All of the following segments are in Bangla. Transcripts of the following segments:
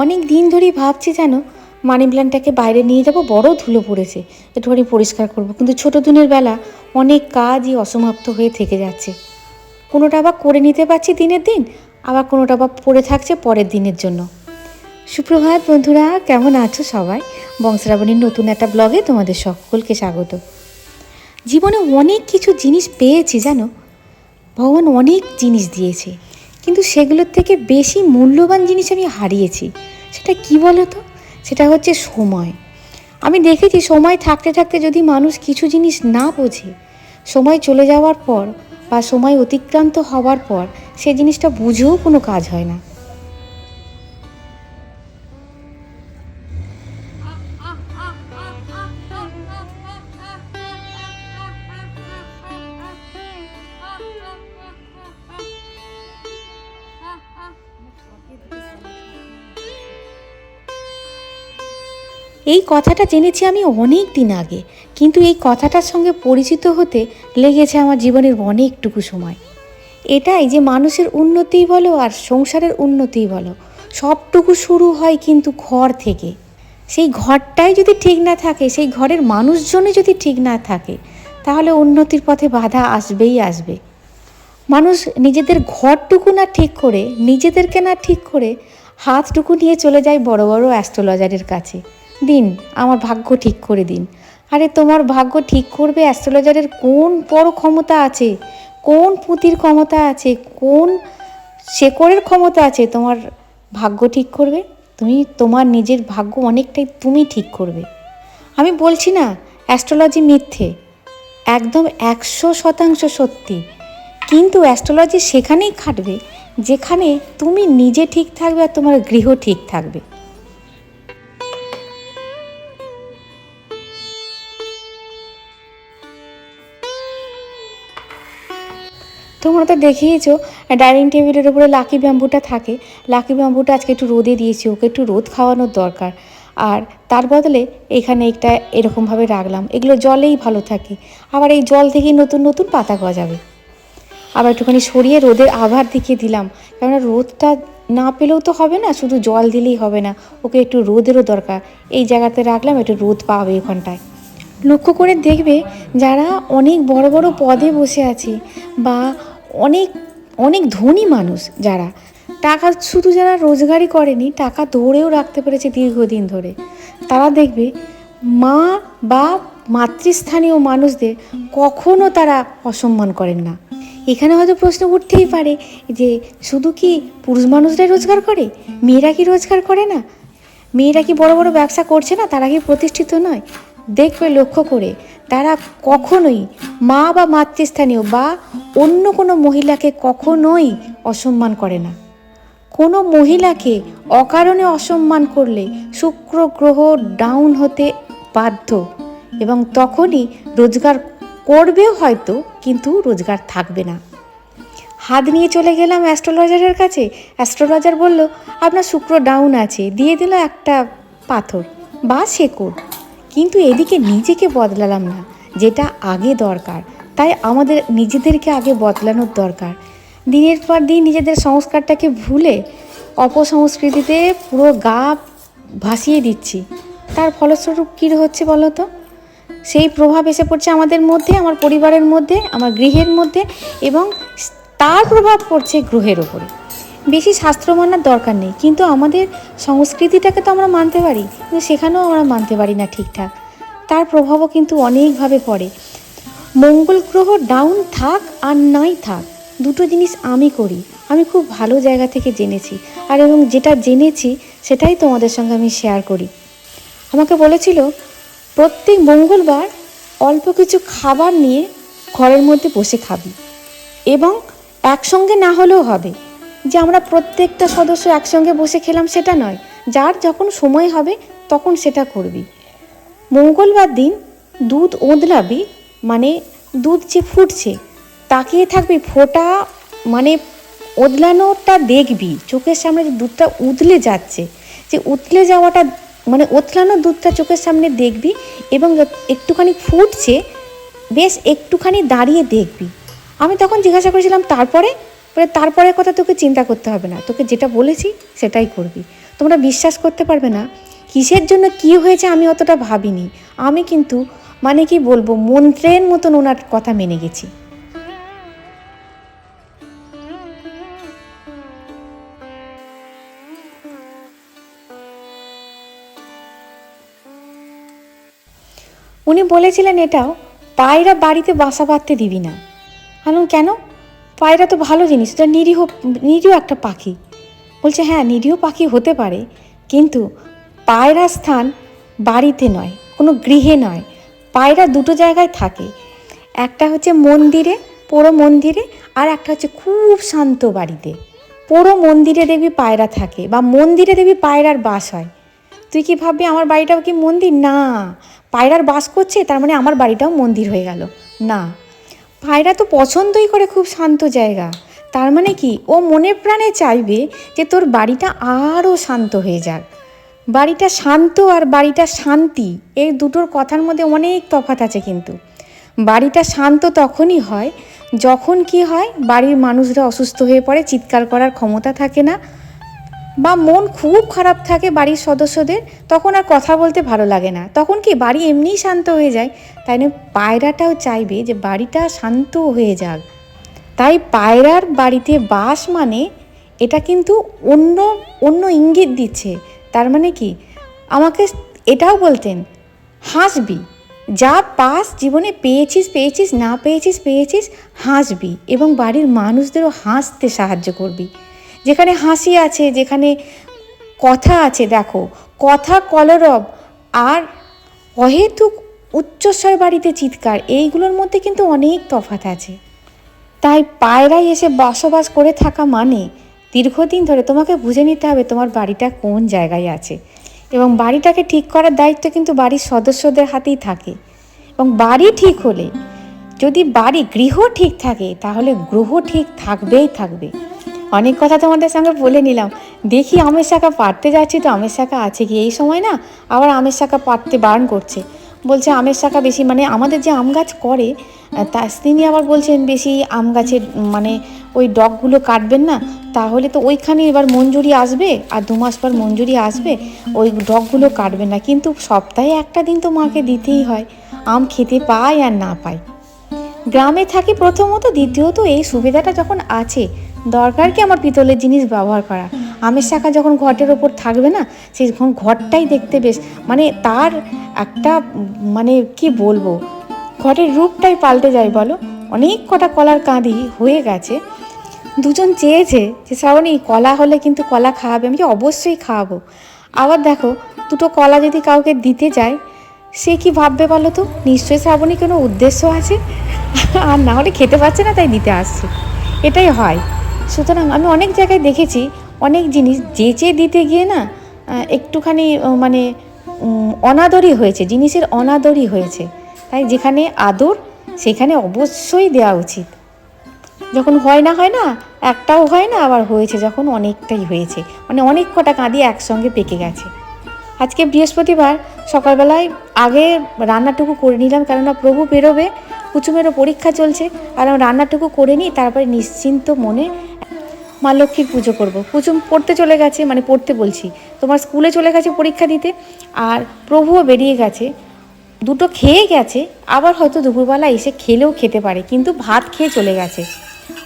অনেক দিন ধরেই ভাবছি জানো মানি প্ল্যান্টটাকে বাইরে নিয়ে যাব, বড় ধুলো পড়েছে। একটুখানি পরিষ্কার করব। কিন্তু ছোটো দিনের বেলা অনেক কাজই অসমাপ্ত হয়ে থেকে যাচ্ছে। কোনোটা আবার করে নিতে পারছি দিনের দিন, আবার কোনোটা আবার পড়ে থাকছে পরের দিনের জন্য। সুপ্রভাত বন্ধুরা, কেমন আছো সবাই? বংশরাবণীর নতুন একটা ব্লগে তোমাদের সকলকে স্বাগত। জীবনে অনেক কিছু জিনিস পেয়েছি জানো? ভগবান অনেক জিনিস দিয়েছে। কিন্তু সেগুলোর থেকে বেশি মূল্যবান জিনিস আমি হারিয়েছি। সেটা কি বলো তো সেটা হচ্ছে সময়। আমি দেখেছি সময় থাকতে থাকতে যদি মানুষ কিছু জিনিস না বোঝে, সময় চলে যাওয়ার পর বা সময় অতিক্রান্ত হওয়ার পর সে জিনিসটা বুঝেও কোনো কাজ হয় না। এই কথাটা জেনেছি আমি অনেক দিন আগে, কিন্তু এই কথাটার সঙ্গে পরিচিত হতে লেগেছে আমার জীবনের অনেকটুকু সময়। এটাই যে মানুষের উন্নতিই বলো আর সংসারের উন্নতিই বলো, সবটুকু শুরু হয় কিন্তু ঘর থেকে। সেই ঘরটাই যদি ঠিক না থাকে, সেই ঘরের মানুষজনই যদি ঠিক না থাকে, তাহলে উন্নতির পথে বাধা আসবেই আসবে। মানুষ নিজেদের ঘরটুকু না ঠিক করে, নিজেদেরকে না ঠিক করে হাতটুকু নিয়ে চলে যায় বড় বড় অ্যাস্ট্রোলজারের কাছে। দিন, আমার ভাগ্য ঠিক করে দিন। আরে, তোমার ভাগ্য ঠিক করবে অ্যাস্ট্রোলজারের কোন বড় ক্ষমতা আছে? কোন পুঁতির ক্ষমতা আছে? কোন শেকড়ের ক্ষমতা আছে? তোমার ভাগ্য ঠিক করবে? তুমি, তোমার নিজের ভাগ্য অনেকটাই তুমি ঠিক করবে। আমি বলছি না, অ্যাস্ট্রোলজি মিথ্যে। একদম একশো শতাংশ সত্যি। কিন্তু অ্যাস্ট্রোলজি সেখানেই খাটবে, যেখানে তুমি নিজে ঠিক থাকবে আর তোমার গৃহ ঠিক থাকবে। তোমরা তো দেখিয়েছো ডাইনিং টেবিলের উপরে লাকি ব্যাম্বুটা থাকে। লাকি ব্যাম্বুটা আজকে একটু রোদে দিয়েছি, ওকে একটু রোদ খাওয়ানোর দরকার। আর তার বদলে এখানে একটা এরকমভাবে রাখলাম। এগুলো জলেই ভালো থাকে। আবার এই জল থেকেই নতুন নতুন পাতা গজাবে। আবার একটুখানি সরিয়ে রোদের আভার দিকে দিলাম। কেননা রোদটা না পেলেও তো হবে না, শুধু জল দিলেই হবে না। ওকে একটু রোদেরও দরকার। এই জায়গাতে রাখলাম, একটু রোদ পাবে ওখানটায় লক্ষ্য করে দেখবে যারা অনেক বড় বড় পদে বসে আছে বা অনেক অনেক ধনী মানুষ যারা। টাকা শুধু যারা রোজগারই করেনি, টাকা ধরেও রাখতে পেরেছে দীর্ঘদিন ধরে। তারা দেখবে মা বা মাতৃস্থানীয় মানুষদের কখনো তারা অসম্মান করেন না। এখানে হয়তো প্রশ্ন উঠতেই পারে যে, শুধু কি পুরুষ মানুষরাই রোজগার করে? মেয়েরা কি রোজগার করে না? মেয়েরা কি বড় বড় ব্যবসা করছে না? তারা কি প্রতিষ্ঠিত নয়? দেখবে লক্ষ্য করে তারা কখনোই মা বা মাতৃস্থানীয় বা অন্য কোনো মহিলাকে কখনোই অসম্মান করে না। কোনো মহিলাকে অকারণে অসম্মান করলে শুক্র গ্রহ ডাউন হতে বাধ্য এবং তখনই রোজগার করবেও হয়তো, কিন্তু রোজগার থাকবে না। হাত নিয়ে চলে গেলাম অ্যাস্ট্রোলজারের কাছে। অ্যাস্ট্রোলজার বলল, আপনার শুক্র ডাউন আছে, দিয়ে দিল একটা পাথর বা শেকড়। কিন্তু এদিকে নিজেকে বদলালাম না, যেটা আগে দরকার। তাই আমাদের নিজেদেরকে আগে বদলানোর দরকার। দিনের পর দিন নিজেদের সংস্কারটাকে ভুলে অপসংস্কৃতিতে পুরো গা ভাসিয়ে দিচ্ছি। তার ফলস্বরূপ কী হচ্ছে বলো তো? সেই প্রভাব এসে পড়ছে আমাদের মধ্যে, আমার পরিবারের মধ্যে, আমার গৃহের মধ্যে এবং তার প্রভাব পড়ছে গ্রহের ওপরে বেশি শাস্ত্র মানার দরকার নেই। কিন্তু আমাদের সংস্কৃতিটাকে তো আমরা মানতে পারি, কিন্তু সেখানেও আমরা মানতে পারি না ঠিকঠাক। তার প্রভাবও কিন্তু অনেকভাবে পড়ে। মঙ্গল গ্রহ ডাউন থাক আর নাই থাক, দুটো জিনিস আমি করি। আমি খুব ভালো জায়গা থেকে জেনেছি। আর এবং যেটা জেনেছি, সেটাই তোমাদের সঙ্গে আমি শেয়ার করি। আমাকে বলেছিল, প্রত্যেক মঙ্গলবার অল্প কিছু খাবার নিয়ে ঘরের মধ্যে বসে খাবি এবং একসঙ্গে না হলেও হবে। যে আমরা প্রত্যেকটা সদস্য একসঙ্গে বসে খেলাম সেটা নয়। যার যখন সময় হবে, তখন সেটা করবি। মঙ্গলবার দিন দুধ ওদলাবি মানে দুধ যে ফুটছে, তাকিয়ে থাকবি, ফোটা মানে ওদলানোটা দেখবি। চোখের সামনে যে দুধটা উতলে যাচ্ছে, যে উতলে যাওয়াটা মানে ওতলানো দুধটা চোখের সামনে দেখবি এবং একটুখানি ফুটছে, বেশ একটুখানি দাঁড়িয়ে দেখবি। আমি তখন জিজ্ঞাসা করেছিলাম, তারপরে? বলে তারপরে কথা তোকে চিন্তা করতে হবে না। তোকে যেটা বলেছি, সেটাই করবি। তোমরা বিশ্বাস করতে পারবে না, কিসের জন্য কি হয়েছে আমি অতটা ভাবিনি। আমি কিন্তু মানে কি বলব, মন্ত্রের মতন ওনার কথা মেনে গেছি। উনি বলেছিলেন এটাও, পায়রা বাড়িতে বাসা বাঁধতে দিবি না। কেন? পায়রা তো ভালো জিনিস, এটা নিরীহ নিরীহ একটা পাখি। বলছে হ্যাঁ নিরীহ পাখি হতে পারে, কিন্তু পায়রার স্থান বাড়িতে নয়, কোনো গৃহে নয়। পায়রা দুটো জায়গায় থাকে, একটা হচ্ছে মন্দিরে, পোড়ো মন্দিরে, আর একটা হচ্ছে খুব শান্ত বাড়িতে। পোড়ো মন্দিরে দেখবি পায়রা থাকে, বা মন্দিরে দেখবি পায়রার বাস হয়। তুই কি ভাববি, আমার বাড়িটাও কি মন্দির? না। পায়রার বাস করছে, তার মানে আমার বাড়িটাও মন্দির হয়ে গেল। না। পায়রা তো পছন্দই করে খুব শান্ত জায়গা। তার মানে কি, ও মনে প্রাণে চাইবে যে তোর বাড়িটা আরও শান্ত হয়ে যাক। বাড়িটা শান্ত আর বাড়িটা শান্তি, এই দুটোর কথার মধ্যে অনেক তফাৎ আছে কিন্তু। বাড়িটা শান্ত তখনই হয় যখন কি হয়, বাড়ির মানুষরা অসুস্থ হয়ে পড়ে, চিৎকার করার ক্ষমতা থাকে না বা মন খুব খারাপ থাকে বাড়ির সদস্যদের, তখন আর কথা বলতে ভালো লাগে না। তখন কি বাড়ি এমনিই শান্ত হয়ে যায়? তাই না পায়রাটাও চাইবে যে বাড়িটা শান্ত হয়ে যাক। তাই পায়রার বাড়িতে বাস মানে এটা কিন্তু অন্য অন্য ইঙ্গিত দিচ্ছে। তার মানে কি? আমাকে এটাও বলতেন, হাসবি। যা পাস জীবনে পেয়েছিস পেয়েছিস, না পেয়েছিস পেয়েছিস, হাসবি এবং বাড়ির মানুষদেরও হাসতে সাহায্য করবি। যেখানে হাসি আছে, যেখানে কথা আছে, দেখো। কথা কলরব আর অহেতুক উচ্চস্বর বাড়িতে চিৎকার, এইগুলোর মধ্যে কিন্তু অনেক তফাৎ আছে। তাই পায়রায় এসে বসবাস করে থাকা মানে দীর্ঘদিন ধরে তোমাকে বুঝে নিতে হবে তোমার বাড়িটা কোন জায়গায় আছে। এবং বাড়িটাকে ঠিক করার দায়িত্ব কিন্তু বাড়ির সদস্যদের হাতেই থাকে। এবং বাড়ি ঠিক হলে, যদি বাড়ি গৃহ ঠিক থাকে, তাহলে গ্রহ ঠিক থাকবেই থাকবে। অনেক কথা তোমাদের সঙ্গে বলে নিলাম। দেখি আমের শাখা পাড়তে যাচ্ছি তো আমের শাখা আছে কি? এই সময় না আবার আমের শাখা পাড়তে বারণ করছে। বলছে, আমের শাখা বেশি মানে আমাদের যে আম গাছ করে তা তিনি আবার বলছেন বেশি আম গাছের মানে ওই ডগগুলো কাটবেন না, তাহলে তো ওইখানে এবার মঞ্জুরি আসবে আর দু মাস পর মঞ্জুরি আসবে, ওই ডগগুলো কাটবেন না। কিন্তু সপ্তাহে একটা দিন তো মাকে দিতেই হয়, আম খেতে পায় আর না পায়। গ্রামে থাকি প্রথমত, দ্বিতীয়ত এই সুবিধাটা যখন আছে দরকার কি আমার পিতলের জিনিস ব্যবহার করা? আমের শাখা যখন ঘটের ওপর থাকবে না, সেই ঘরটাই দেখতে বেশ মানে তার একটা মানে কি বলব? ঘরের রূপটাই পাল্টে যায় বলো? অনেক কটা কলার কাঁদি হয়ে গেছে। দুজন চেয়েছে যে, শ্রাবণী, কলা হলে কিন্তু কলা খাওয়াবে, আমি অবশ্যই খাওয়াবো? আবার দেখো, দুটো কলা যদি কাউকে দিতে যায়, সে কি ভাববে বলো তো? নিশ্চয়ই শ্রাবণী কোনো উদ্দেশ্য আছে? আর না হলে খেতে পারছে না, তাই দিতে আসছে। এটাই হয়। সুতরাং আমি অনেক জায়গায় দেখেছি অনেক জিনিস যেচে দিতে গিয়ে না একটুখানি মানে অনাদরই হয়েছে, জিনিসের অনাদরই হয়েছে। তাই যেখানে আদর, সেখানে অবশ্যই দেওয়া উচিত। যখন হয় না হয় না, একটাও হয় না, আবার হয়েছে যখন অনেকটাই হয়েছে। মানে অনেক কটা কাঁদি একসঙ্গে পেকে গেছে। আজকে বৃহস্পতিবার, সকালবেলায় আগে রান্নাটুকু করে নিলাম, কেননা প্রভু বেরোবে, কুচুমেরও পরীক্ষা চলছে, আর আমি রান্নাটুকু করে নিই, তারপরে নিশ্চিন্ত মনে মা লক্ষ্মীর পুজো করব। কুচুম পড়তে চলে গেছে মানে পড়তে বলছি। তোমার স্কুলে চলে গেছে পরীক্ষা দিতে, আর প্রভুও বেরিয়ে গেছে। দুটো খেয়ে গেছে, আবার হয়তো দুপুরবেলা এসে খেলেও খেতে পারে, কিন্তু ভাত খেয়ে চলে গেছে।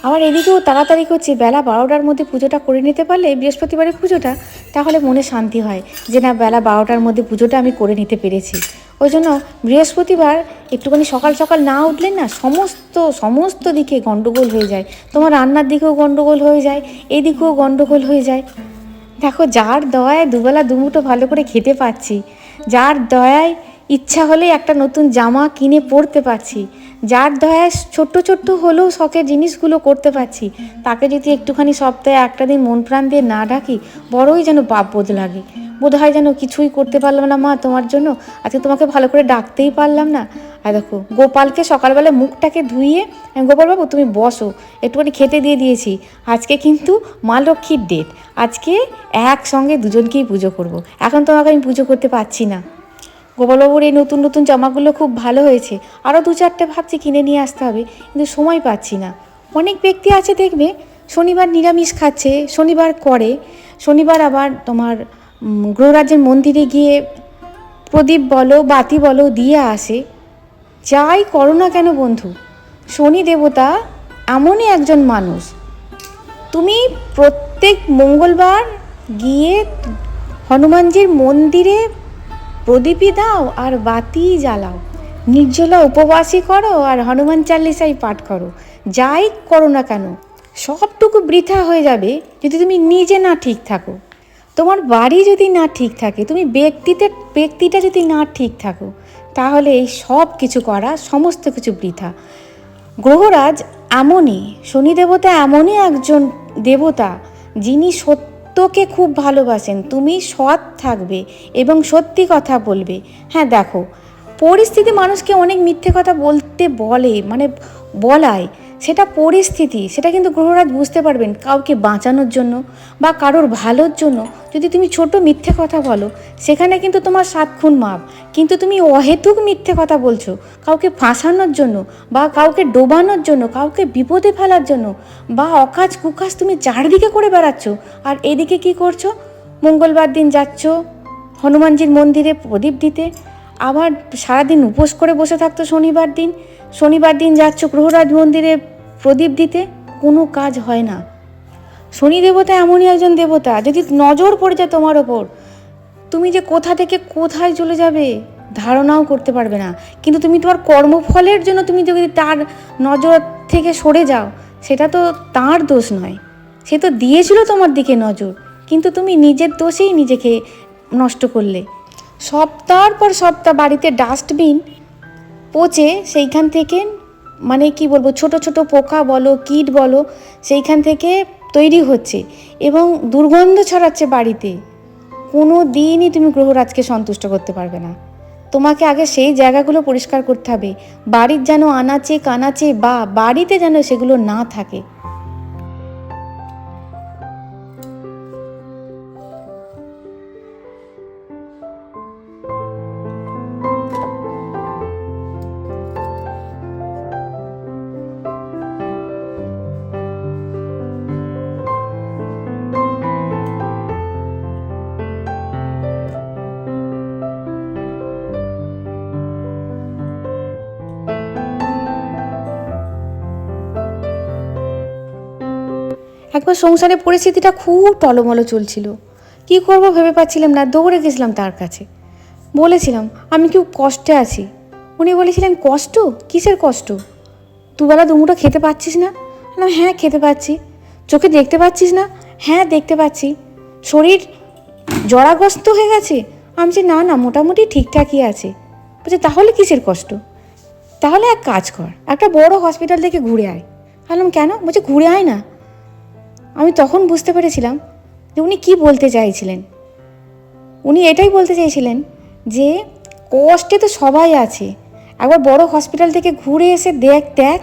আবার এদিকেও তাড়াতাড়ি করছে, বেলা বারোটার মধ্যে পুজোটা করে নিতে পারলে বৃহস্পতিবারের পুজোটা, তাহলে মনে শান্তি হয় যে না, বেলা বারোটার মধ্যে পুজোটা আমি করে নিতে পেরেছি। ওই জন্য বৃহস্পতিবার একটুখানি সকাল সকাল না উঠলে না সমস্ত সমস্ত দিকে গণ্ডগোল হয়ে যায়। তোমার রান্নার দিকেও গণ্ডগোল হয়ে যায়, এদিকেও গণ্ডগোল হয়ে যায়। দেখো, যার দয়ায় দুবেলা দুমুটো ভালো করে খেতে পাচ্ছি যার দয়ায় ইচ্ছা হলেই একটা নতুন জামা কিনে পরতে পারছি, যার দয়ায় ছোট্ট ছোট্ট হলেও শখের জিনিসগুলো করতে পারছি, তাকে যদি একটুখানি সপ্তাহে একটা দিন মন প্রাণ দিয়ে না ডাকি, বড়ই যেন পাপ বোধ লাগে। বোধ হয় যেন কিছুই করতে পারলাম না মা তোমার জন্য। আজকে তোমাকে ভালো করে ডাকতেই পারলাম না। আর দেখো, গোপালকে সকালবেলা মুখটাকে ধুইয়ে গোপালবাবু, তুমি বসো। একটুখানি খেতে দিয়ে দিয়েছি। আজকে কিন্তু মা লক্ষ্মীর ডেট আজকে একসঙ্গে দুজনকেই পুজো করব। এখন তোমাকে আমি পুজো করতে পারছি না। গোপালবাবুর এই নতুন নতুন জামাগুলো খুব ভালো হয়েছে। আরও দু চারটে ভাবছি কিনে নিয়ে আসতে হবে, কিন্তু সময় পাচ্ছি না। অনেক ব্যক্তি আছে দেখবে, শনিবার নিরামিষ খাচ্ছে, শনিবার করে, শনিবার আবার তোমার গ্রহরাজের মন্দিরে গিয়ে প্রদীপ বলো, বাতি বলো দিয়ে আসে। যাই করো না কেন বন্ধু? শনি দেবতা এমনই একজন মানুষ। তুমি প্রত্যেক মঙ্গলবার গিয়ে হনুমানজির মন্দিরে প্রদীপই দাও আর বাতি জ্বালাও। নির্জলা উপবাসী করো আর হনুমান চাল্লিশাই পাঠ করো। যাই করো না কেন, সবটুকু বৃথা হয়ে যাবে যদি তুমি নিজে না ঠিক থাকো। তোমার বাড়ি যদি না ঠিক থাকে, তুমি ব্যক্তিতে, ব্যক্তিটা যদি না ঠিক থাকো, তাহলে এই সব কিছু করা, সমস্ত কিছু বৃথা। গ্রহরাজ এমনই, শনি দেবতা এমনই একজন দেবতা, যিনি সত্যকে খুব ভালোবাসেন। তুমি সৎ থাকবে এবং সত্যি কথা বলবে। হ্যাঁ দেখো, পরিস্থিতি মানুষকে অনেক মিথ্যে কথা বলতে বলে মানে বলায়। সেটা পরিস্থিতি, সেটা কিন্তু গ্রহরাজ বুঝতে পারবেন কাউকে বাঁচানোর জন্য বা কারোর ভালোর জন্য। যদি তুমি ছোট মিথ্যে কথা বলো, সেখানে কিন্তু তোমার সাত খুন মাপ। কিন্তু তুমি অহেতুক মিথ্যে কথা বলছো, কাউকে ফাঁসানোর জন্য বা কাউকে ডোবানোর জন্য, কাউকে বিপদে ফেলার জন্য বা অকাজ কুকাজ তুমি চারদিকে করে বেড়াচ্ছ। আর এদিকে কি করছ? মঙ্গলবার দিন যাচ্ছ হনুমানজির মন্দিরে প্রদীপ দিতে আবার সারাদিন উপোস করে বসে থাকতো শনিবার দিন। শনিবার দিন যাচ্ছ গ্রহরাজ মন্দিরে প্রদীপ দিতে, কোনো কাজ হয় না। শনি দেবতা এমনই একজন দেবতা, যদি নজর পড়ে যায় তোমার ওপর, তুমি যে কোথা থেকে কোথায় চলে যাবে ধারণাও করতে পারবে না। কিন্তু তুমি তোমার কর্মফলের জন্য তুমি যদি তার নজর থেকে সরে যাও, সেটা তো তার দোষ নয়। সে তো দিয়েছিল তোমার দিকে নজর, কিন্তু তুমি নিজের দোষেই নিজেকে নষ্ট করলে। সপ্তাহ পর সপ্তাহ বাড়িতে ডাস্টবিন পচে সেইখান থেকে মানে কি বলব, ছোট ছোট পোকা বলো, কীট বলো, সেইখান থেকে তৈরি হচ্ছে এবং দুর্গন্ধ ছড়াচ্ছে বাড়িতে। কোনো দিনই তুমি গ্রহরাজকে সন্তুষ্ট করতে পারবে না। তোমাকে আগে সেই জায়গাগুলো পরিষ্কার করতে হবে। বাড়ির যেন আনাচে কানাচে বা বাড়িতে যেন সেগুলো না থাকে। একবার সংসারের পরিস্থিতিটা খুব টলমলো চলছিল। কি করব ভেবে পাচ্ছিলাম না, দৌড়ে গেছিলাম তার কাছে। বলেছিলাম, আমি খুব কষ্টে আছি? উনি বলেছিলেন, কষ্ট? কিসের কষ্ট? দুবেলা দুমুটো খেতে পাচ্ছিস না? বললাম হ্যাঁ খেতে পাচ্ছি। চোখে দেখতে পাচ্ছিস না? হ্যাঁ দেখতে পাচ্ছি। শরীর জরাগ্রস্ত হয়ে গেছে? আমি যে না না, মোটামুটি ঠিকঠাকই আছে। বলছে, তাহলে কিসের কষ্ট? তাহলে এক কাজ কর, একটা বড় হসপিটাল থেকে ঘুরে আয়। বললাম, কেন? বলছে, ঘুরে আয় না। আমি তখন বুঝতে পেরেছিলাম যে উনি কি বলতে চাইছিলেন। উনি এটাই বলতে চাইছিলেন যে কষ্টে তো সবাই আছে, একবার বড় হসপিটাল থেকে ঘুরে এসে দেখ দেখ।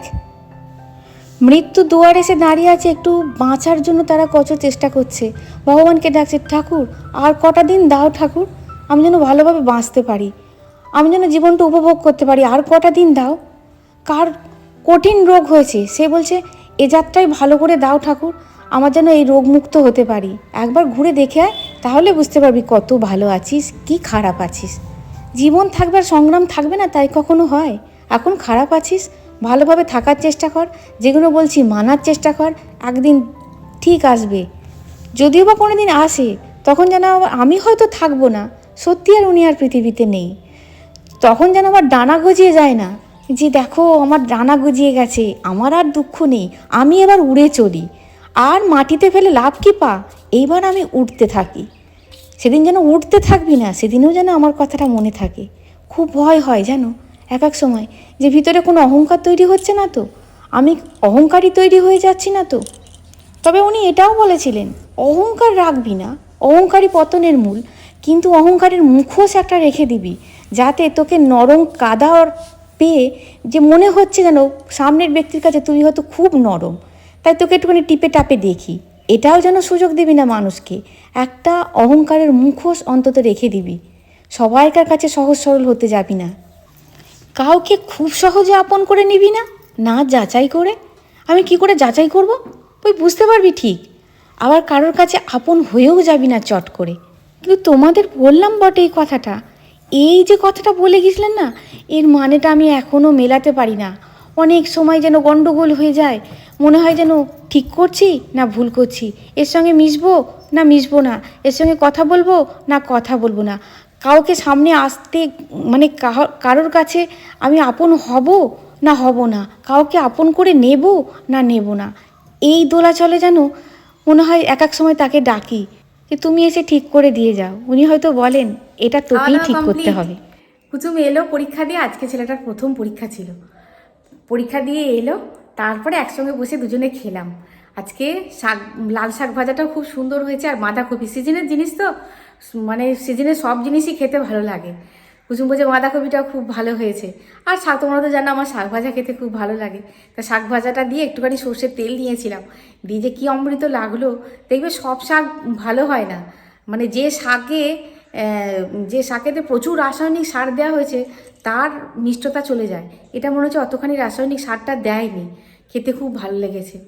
মৃত্যু দুয়ার এসে দাঁড়িয়ে আছে, একটু বাঁচার জন্য তারা কত চেষ্টা করছে। ভগবানকে ডাকছে, ঠাকুর, আর কটা দিন দাও ঠাকুর, আমি যেন ভালোভাবে বাঁচতে পারি, আমি যেন জীবনটা উপভোগ করতে পারি, আর কটা দিন দাও। কার কঠিন রোগ হয়েছে, সে বলছে, এ যাত্রায় ভালো করে দাও ঠাকুর আমার যেন এই রোগমুক্ত হতে পারি। একবার ঘুরে দেখে আয়, তাহলে বুঝতে পারবি কত ভালো আছিস, কি খারাপ আছিস। জীবন থাকবে আর সংগ্রাম থাকবে না, তাই কখনো হয়। এখন খারাপ আছিস, ভালোভাবে থাকার চেষ্টা কর, যেগুলো বলছি মানার চেষ্টা কর, একদিন ঠিক আসবে। যদিও বা কোনো দিন আসে, তখন যেন আমি হয়তো থাকব না, সত্যি আর উনি আর পৃথিবীতে নেই। তখন যেন আমার ডানা গজিয়ে যায় না, যে দেখো আমার ডানা গজিয়ে গেছে, আমার আর দুঃখ নেই, আমি এবার উড়ে চলি। আর মাটিতে ফেলে লাভ কি পা? এইবার আমি উঠতে থাকি। সেদিন যেন উঠতে থাকবি না, সেদিনও যেন আমার কথাটা মনে থাকে। খুব ভয় হয় জানো, এক এক সময়। যে ভিতরে কোনো অহংকার তৈরি হচ্ছে না তো? আমি অহংকারী তৈরি হয়ে যাচ্ছি না তো? তবে উনি এটাও বলেছিলেন, অহংকার রাখবি না অহংকারী পতনের মূল। কিন্তু অহংকারের মুখোশ একটা রেখে দিবি, যাতে তোকে নরম কাদার পেয়ে যে মনে হচ্ছে যেন সামনের ব্যক্তির কাছে তুই হয়তো খুব নরম। তাই তোকে একটুখানি টিপে টাপে দেখি। এটাও যেন সুযোগ দিবি না মানুষকে। একটা অহংকারের মুখোশ অন্তত রেখে দিবি। সবাইকার কাছে সহজ সরল হতে যাবি না। কাউকে খুব সহজে আপন করে নিবি না? না যাচাই করে? আমি কি করে যাচাই করব? ওই বুঝতে পারবি ঠিক। আবার কারোর কাছে আপন হয়েও যাবি না চট করে। কিন্তু তোমাদের বললাম বটে এই কথাটা। এই যে কথাটা বলে গেছিলেন না, এর মানেটা আমি এখনও মেলাতে পারি না। অনেক সময় যেন গন্ডগোল হয়ে যায়। মনে হয় যেন ঠিক করছি না ভুল করছি? এর সঙ্গে মিশবো না মিশবো না? এর সঙ্গে কথা বলব না কথা বলব না? কাউকে সামনে আসতে মানে কারোর কাছে আমি আপন হব না হব না? কাউকে আপন করে নেব না নেব না? এই দোলাচলে যেন মনে হয় এক এক সময় তাকে ডাকি যে তুমি এসে ঠিক করে দিয়ে যাও। উনি হয়তো বলেন এটা তোকেই ঠিক করতে হবে। কুচুম এলো পরীক্ষা দিয়ে আজকে ছেলেটার প্রথম পরীক্ষা ছিল। পরীক্ষা দিয়ে এলো তারপরে একসঙ্গে বসে দুজনে খেলাম। আজকে শাক, লাল শাক ভাজাটাও খুব সুন্দর হয়েছে আর বাঁধাকপি। সিজনের জিনিস তো মানে সিজনের সব জিনিসই খেতে ভালো লাগে। কুচুম বলছে, বাঁধাকপিটাও খুব ভালো হয়েছে। আর শাক, তোমরা তো জানো আমার শাক ভাজা খেতে খুব ভালো লাগে। তা শাক ভাজাটা দিয়ে একটুখানি সর্ষের তেল নিয়েছিলাম দিয়ে যে কী অমৃত লাগল, দেখবে সব শাক ভালো হয় না। মানে যে শাকে যে শাকেতে প্রচুর রাসায়নিক সার দেওয়া হয়েছে তার মিষ্টতা চলে যায়। এটা মনে হচ্ছে অতখানি রাসায়নিক সারটা দেয়নি। খেতে খুব ভালো লেগেছে।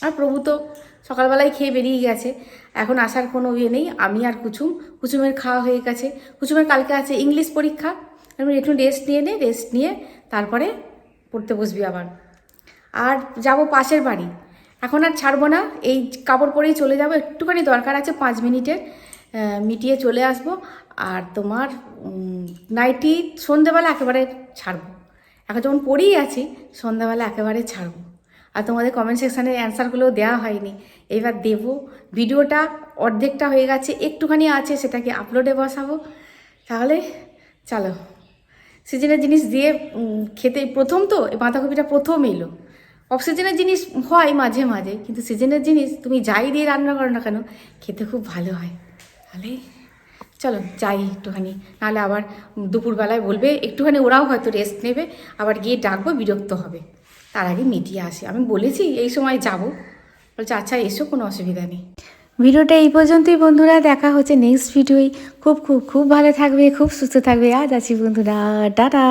আর প্রভু তো সকালবেলায় খেয়ে বেরিয়ে গেছে। এখন আসার কোনো ইয়ে নেই। আমি আর কুচুম, কুচুমের খাওয়া হয়ে গেছে। কুচুমের কালকে আছে ইংলিশ পরীক্ষা। আমি একটু রেস্ট নিয়ে নে রেস্ট নিয়ে তারপরে পড়তে বসবি আবার। আর যাব পাশের বাড়ি। এখন আর ছাড়বো না। এই কাপড় পরেই চলে যাব। একটুখানি দরকার আছে পাঁচ মিনিটের। মিটিয়ে চলে আসব আর তোমার নাইটি সন্ধেবেলা একেবারে ছাড়বো। এখন যখন পড়েই আছি সন্ধ্যাবেলা একেবারে ছাড়বো। আর তোমাদের কমেন্ট সেকশানের অ্যান্সারগুলোও দেওয়া হয়নি। এবার দেব। ভিডিওটা অর্ধেকটা হয়ে গেছে, একটুখানি আছে, সেটাকে আপলোডে বসাবো। তাহলে চলো। সিজনের জিনিস দিয়ে খেতে প্রথম তো বাঁধাকপিটা প্রথম এলো। অফ সিজনের জিনিস হয় মাঝে মাঝে, কিন্তু সিজনের জিনিস তুমি যাই দিয়ে রান্না করো না কেন, খেতে খুব ভালো হয়। তাহলে চলো যাই একটুখানি। নাহলে আবার দুপুরবেলায় বলবে, একটুখানি ওরাও হয়তো রেস্ট নেবে, আবার গিয়ে ডাকবো, বিরক্ত হবে। তার আগে মিটিয়ে আসে। আমি বলেছি এই সময় যাব। বলছে আচ্ছা এসো, কোনো অসুবিধা নেই। ভিডিওটা এই পর্যন্তই বন্ধুরা। দেখা হচ্ছে নেক্সট ভিডিওই খুব খুব খুব ভালো থাকবে, খুব সুস্থ থাকবে। আজ আছি বন্ধুরা। টাটা!